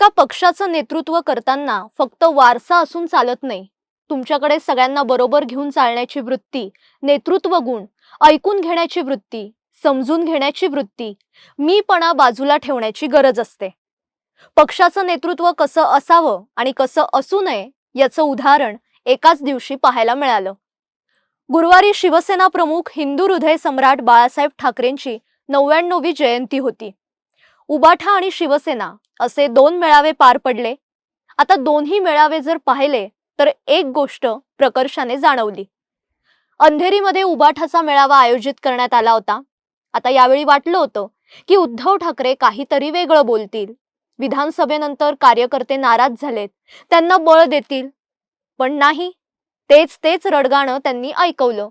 एका पक्षाचं नेतृत्व करताना फक्त वारसा असून चालत नाही. तुमच्याकडे सगळ्यांना बरोबर घेऊन चालण्याची वृत्ती नेतृत्व गुण ऐकून घेण्याची वृत्ती समजून घेण्याची वृत्ती मीपणा बाजूला ठेवण्याची गरज असते. पक्षाचं नेतृत्व कसं असावं आणि कसं असू नये याचं उदाहरण एकाच दिवशी पाहायला मिळालं. गुरुवारी शिवसेना प्रमुख हिंदू हृदय सम्राट बाळासाहेब ठाकरेंची नव्याण्णवी जयंती होती. उबाठा आणि शिवसेना असे दोन मेळावे पार पडले. आता दोन्ही मेळावे जर पाहिले तर एक गोष्ट प्रकर्षाने जाणवली. अंधेरीमध्ये उबाठाचा मेळावा आयोजित करण्यात आला होता. आता यावेळी वाटलं होतं की उद्धव ठाकरे काहीतरी वेगळं बोलतील. विधानसभेनंतर कार्यकर्ते नाराज झालेत. त्यांना बळ देतील. पण नाही तेच तेच रडगाणं त्यांनी ऐकवलं.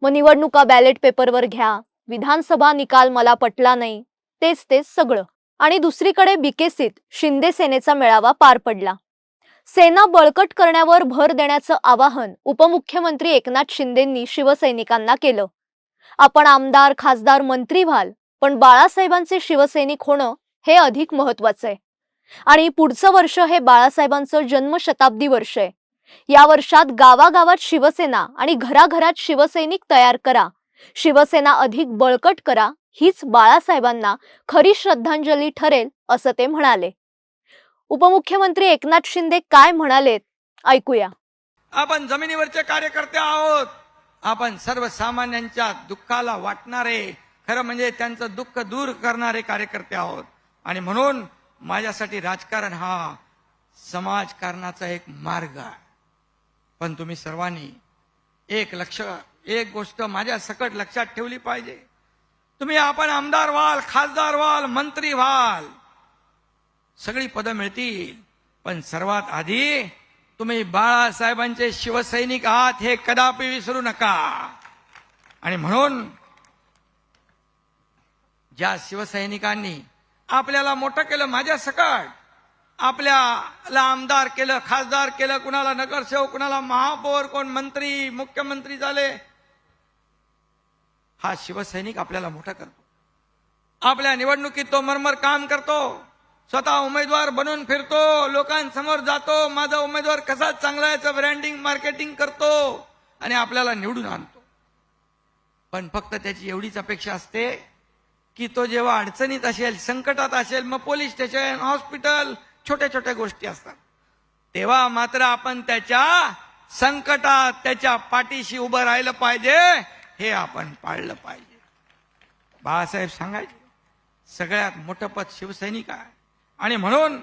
मग निवडणुका बॅलेट पेपरवर घ्या. विधानसभा निकाल मला पटला नाही. तेच तेच सगळं. आणि दुसरीकडे बिकेसीत शिंदे सेनेचा मेळावा पार पडला. सेना बळकट करण्यावर भर देण्याचं आवाहन उपमुख्यमंत्री एकनाथ शिंदेंनी शिवसैनिकांना केलं. आपण आमदार खासदार मंत्री व्हाल पण बाळासाहेबांचे शिवसैनिक होणं हे अधिक महत्वाचं आहे. आणि पुढचं वर्ष हे बाळासाहेबांचं जन्मशताब्दी वर्ष आहे. या वर्षात गावागावात शिवसेना आणि घराघरात शिवसैनिक तयार करा. शिवसेना अधिक बळकट करा. हीच बाळासाहेबांना खरी श्रद्धांजली ठरेल असं ते म्हणाले. उपमुख्यमंत्री एकनाथ शिंदे काय म्हणालेत? ऐकूया. आपण जमिनीवरचे कार्यकर्ते आहोत. आपण सर्वसामान्यांच्या दुःखाला वाटणारे खरं म्हणजे त्यांचं दुःख दूर करणारे कार्यकर्ते आहोत. आणि म्हणून माझ्यासाठी राजकारण हा समाजकारणाचा एक मार्ग आहे. पण तुम्ही सर्वांनी एक लक्ष एक गोष्ट माझ्या सकट लक्षात ठेवली पाहिजे. तुम्ही आपण आमदार व्हाल खासदार व्हाल मंत्री व्हाल. सगळी पदं मिळतील. पण सर्वात आधी तुम्ही बाळासाहेबांचे शिवसैनिक आहात हे कदापि विसरू नका. आणि म्हणून ज्या शिवसैनिकांनी आपल्याला मोठं केलं माझ्या सकट आपल्याला आमदार केलं खासदार केलं कुणाला नगरसेवक कुणाला महापौर कोण मंत्री मुख्यमंत्री झाले हा शिवसैनिक आपल्याला मोठा करतो. आपल्या निवडणुकीत तो मरमर काम करतो. स्वतः उमेदवार बनून फिरतो लोकांसमोर जातो. माझा उमेदवार कसा चांगला याचं ब्रँडिंग मार्केटिंग करतो आणि आपल्याला निवडून आणतो. पण फक्त त्याची एवढीच अपेक्षा असते की तो जेव्हा अडचणीत असेल संकटात असेल मग पोलीस स्टेशन हॉस्पिटल छोट्या छोट्या गोष्टी असतात. तेव्हा मात्र आपण त्याच्या संकटात त्याच्या पाठीशी उभं राहिलं पाहिजे. हे आपण पाळलं पाहिजे. बाळासाहेब सांगायचे सगळ्यात मोठं पद शिवसैनिक आहे. आणि म्हणून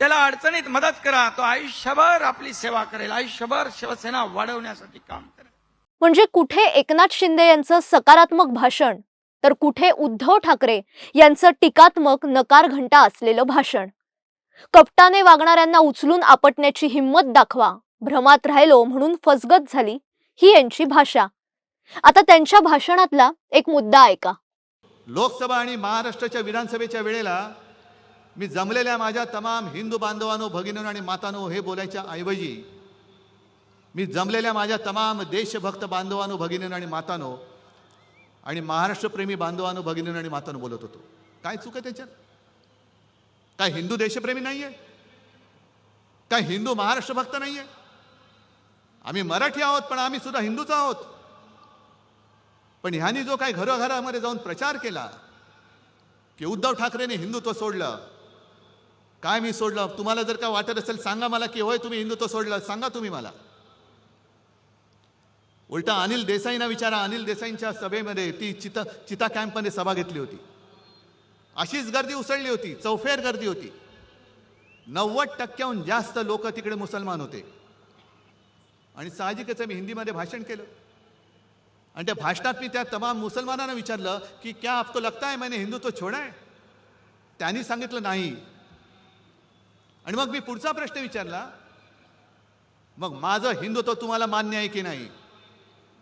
त्याला अडचणीत मदत करा तो आयुष्यभर आपली सेवा करेल आयुष्यभर शिवसेना वाढवण्यासाठी काम करेल. म्हणजे कुठे एकनाथ शिंदे यांचं सकारात्मक भाषण तर कुठे उद्धव ठाकरे यांचं टीकात्मक नकार घंटा असलेलं भाषण. कपटाने वागणाऱ्यांना उचलून आपटण्याची हिंमत दाखवा भ्रमात राहिलो म्हणून फसगत झाली ही यांची भाषा. आता त्यांच्या भाषणातला एक मुद्दा ऐका. लोकसभा आणि महाराष्ट्राच्या विधानसभेच्या वेळेला मी जमलेल्या माझ्या तमाम हिंदू बांधवांनो भगिनी आणि मातानो हे बोलायच्या ऐवजी मी जमलेल्या माझ्या तमाम देशभक्त बांधवानो भगिनी आणि मातानो आणि महाराष्ट्रप्रेमी बांधवानो भगिनी आणि मातानो बोलत होतो. काय चूक आहे त्याच्यात? काय हिंदू देशप्रेमी नाही आहे काय हिंदू महाराष्ट्रभक्त नाही आहे आम्ही मराठी आहोत पण आम्ही सुद्धा हिंदूच आहोत. पण ह्यांनी जो काय घरोघरामध्ये जाऊन प्रचार केला की उद्धव ठाकरेने हिंदुत्व सोडलं. काय मी सोडलं? तुम्हाला जर का वाटत असेल सांगा मला की होय तुम्ही हिंदुत्व सोडलं. सांगा तुम्ही मला. उलटा अनिल देसाईंना विचारा. अनिल देसाईंच्या सभेमध्ये ती चिता चिता कॅम्पमध्ये सभा घेतली होती. अशीच गर्दी उसळली होती. चौफेर गर्दी होती. नव्वद टक्क्याहून जास्त लोक तिकडे मुसलमान होते. आणि साहजिकच मी हिंदीमध्ये भाषण केलं. आणि त्या भाषणात मी त्या तमाम मुसलमानांना विचारलं की क्या आपको लगता है मैंने हिंदुत्व छोड़ा है? त्यांनी सांगितलं नाही. आणि मग मी पुढचा प्रश्न विचारला मग माझं हिंदुत्व तुम्हाला मान्य आहे की नाही?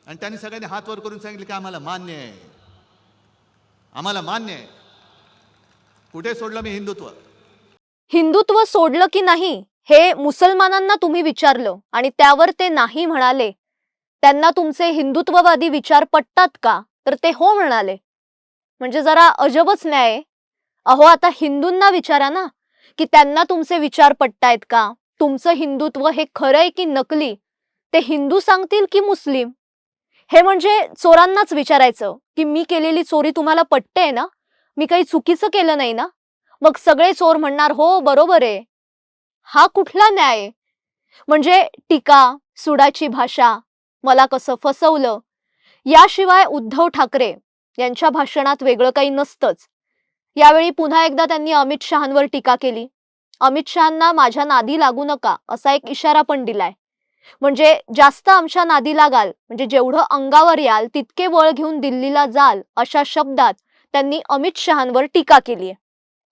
आणि त्यांनी सगळ्यांनी हात वर करून सांगितलं की आम्हाला मान्य आहे. आम्हाला मान्य आहे. कुठे सोडलं मी हिंदुत्व? हिंदुत्व सोडलं की नाही हे मुसलमानांना तुम्ही विचारलं आणि त्यावर ते नाही म्हणाले. त्यांना तुमचे हिंदुत्ववादी विचार पटतात का? तर ते हो म्हणाले. म्हणजे जरा अजबच न्याय. आहे. अहो आता हिंदूंना विचारा ना की त्यांना तुमचे विचार पटतायत का? तुमचं हिंदुत्व हे खरंय की नकली? ते हिंदू सांगतील की मुस्लिम? हे म्हणजे चोरांनाच विचारायचं की मी केलेली चोरी तुम्हाला पटते ना? मी काही चुकीचं केलं नाही ना? मग सगळे चोर म्हणणार हो बरोबर आहे. हा कुठला न्याय? आहे? म्हणजे टीका सुडाची भाषा मला कसं फसवलं? याशिवाय उद्धव ठाकरे यांच्या भाषणात वेगळं काही नसतंच. यावेळी पुन्हा एकदा त्यांनी अमित शहांवर टीका केली. अमित शहांना माझ्या नादी लागू नका असा एक इशारा पण दिलाय. म्हणजे जास्त आमच्या नादी लागाल म्हणजे जेवढं अंगावर याल तितके वळ घेऊन दिल्लीला जाल अशा शब्दात त्यांनी अमित शहांवर टीका केली आहे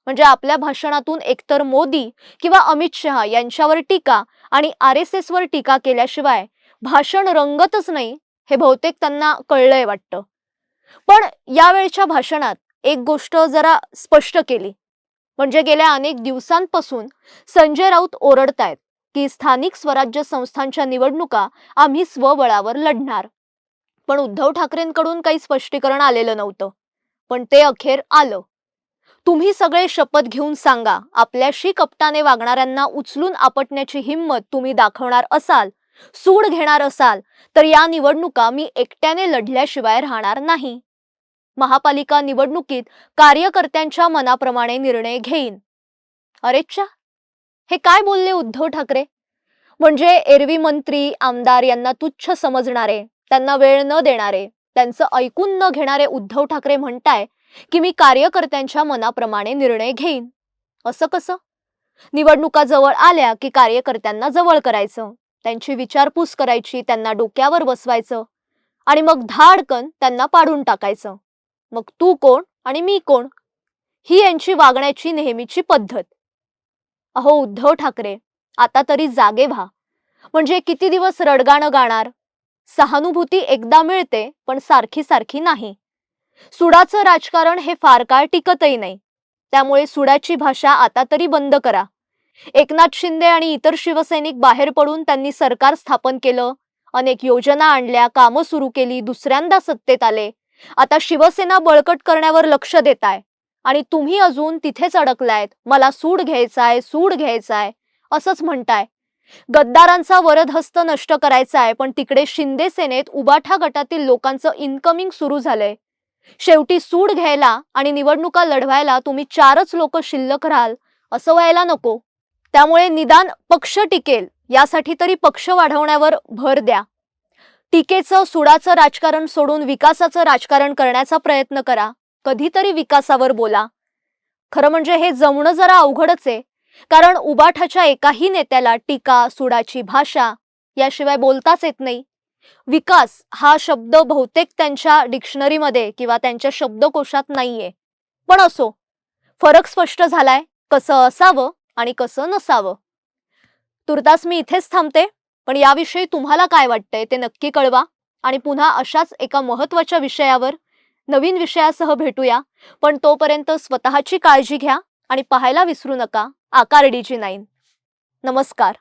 म्हणजे आपल्या भाषणातून एकतर मोदी किंवा अमित शहा यांच्यावर टीका आणि आर एस एस वर टीका केल्याशिवाय भाषण रंगतच नाही हे बहुतेक त्यांना कळलंय वाटतं. पण यावेळच्या भाषणात एक गोष्ट जरा स्पष्ट केली. म्हणजे गेल्या अनेक दिवसांपासून संजय राऊत ओरडतायत की स्थानिक स्वराज्य संस्थांच्या निवडणुका आम्ही स्वबळावर लढणार. पण उद्धव ठाकरेंकडून काही स्पष्टीकरण आलेलं नव्हतं. पण ते अखेर आलं. तुम्ही सगळे शपथ घेऊन सांगा आपल्याशी कपटाने वागणाऱ्यांना उचलून आपटण्याची हिंमत तुम्ही दाखवणार असाल सूड घेणार असाल तर या निवडणुका मी एकट्याने लढल्याशिवाय राहणार नाही. महापालिका निवडणुकीत कार्यकर्त्यांच्या मनाप्रमाणे निर्णय घेईन. अरेच्छा हे काय बोलले उद्धव ठाकरे? म्हणजे एरवी मंत्री आमदार यांना तुच्छ समजणारे त्यांना वेळ न देणारे त्यांचं ऐकून न घेणारे उद्धव ठाकरे म्हणताय की मी कार्यकर्त्यांच्या मनाप्रमाणे निर्णय घेईन. असं कसं? निवडणुका जवळ आल्या की कार्यकर्त्यांना जवळ करायचं? त्यांची विचारपूस करायची त्यांना डोक्यावर बसवायचं आणि मग धाडकन त्यांना पाडून टाकायचं. मग तू कोण आणि मी कोण? ही यांची वागण्याची नेहमीची पद्धत. अहो उद्धव ठाकरे आता तरी जागे व्हा. म्हणजे किती दिवस रडगाणं गाणार? सहानुभूती एकदा मिळते पण सारखी सारखी नाही. सुडाचं राजकारण हे फार काळ टिकतही नाही. त्यामुळे सुडाची भाषा आता तरी बंद करा. एकनाथ शिंदे आणि इतर शिवसैनिक बाहेर पडून त्यांनी सरकार स्थापन केलं. अनेक योजना आणल्या कामं सुरू केली दुसऱ्यांदा सत्तेत आले. आता शिवसेना बळकट करण्यावर लक्ष देताय. आणि तुम्ही अजून तिथेच अडकलायत. मला सूड घ्यायचाय सूड घ्यायचाय असंच म्हणताय. गद्दारांचा वरदहस्त नष्ट करायचा आहे पण तिकडे शिंदे सेनेत उबाठा गटातील लोकांचं इन्कमिंग सुरू झालंय. शेवटी सूड घ्यायला आणि निवडणुका लढवायला तुम्ही चारच लोक शिल्लक राहाल असं व्हायला नको. त्यामुळे निदान पक्ष टिकेल यासाठी तरी पक्ष वाढवण्यावर भर द्या. टीकेचं सुडाचं राजकारण सोडून विकासाचं राजकारण करण्याचा प्रयत्न करा. कधीतरी विकासावर बोला. खरं म्हणजे हे जमणं जरा अवघडच आहे. कारण उबाठाच्या एकाही नेत्याला टीका सुडाची भाषा याशिवाय बोलताच येत नाही. विकास हा शब्द बहुतेक त्यांच्या डिक्शनरीमध्ये किंवा त्यांच्या शब्दकोशात नाहीये. पण असो. फरक स्पष्ट झालाय. कसं असावं? आणि कसं नसावं? तुर्तास मी इथेच थांबते पण याविषयी तुम्हाला काय वाटतंय ते नक्की कळवा आणि पुन्हा अशाच एका महत्त्वाच्या विषयावर नवीन विषयासह भेटूया पण तोपर्यंत स्वतःची काळजी घ्या आणि पाहायला विसरू नका आकार डीजी नाईन. नमस्कार.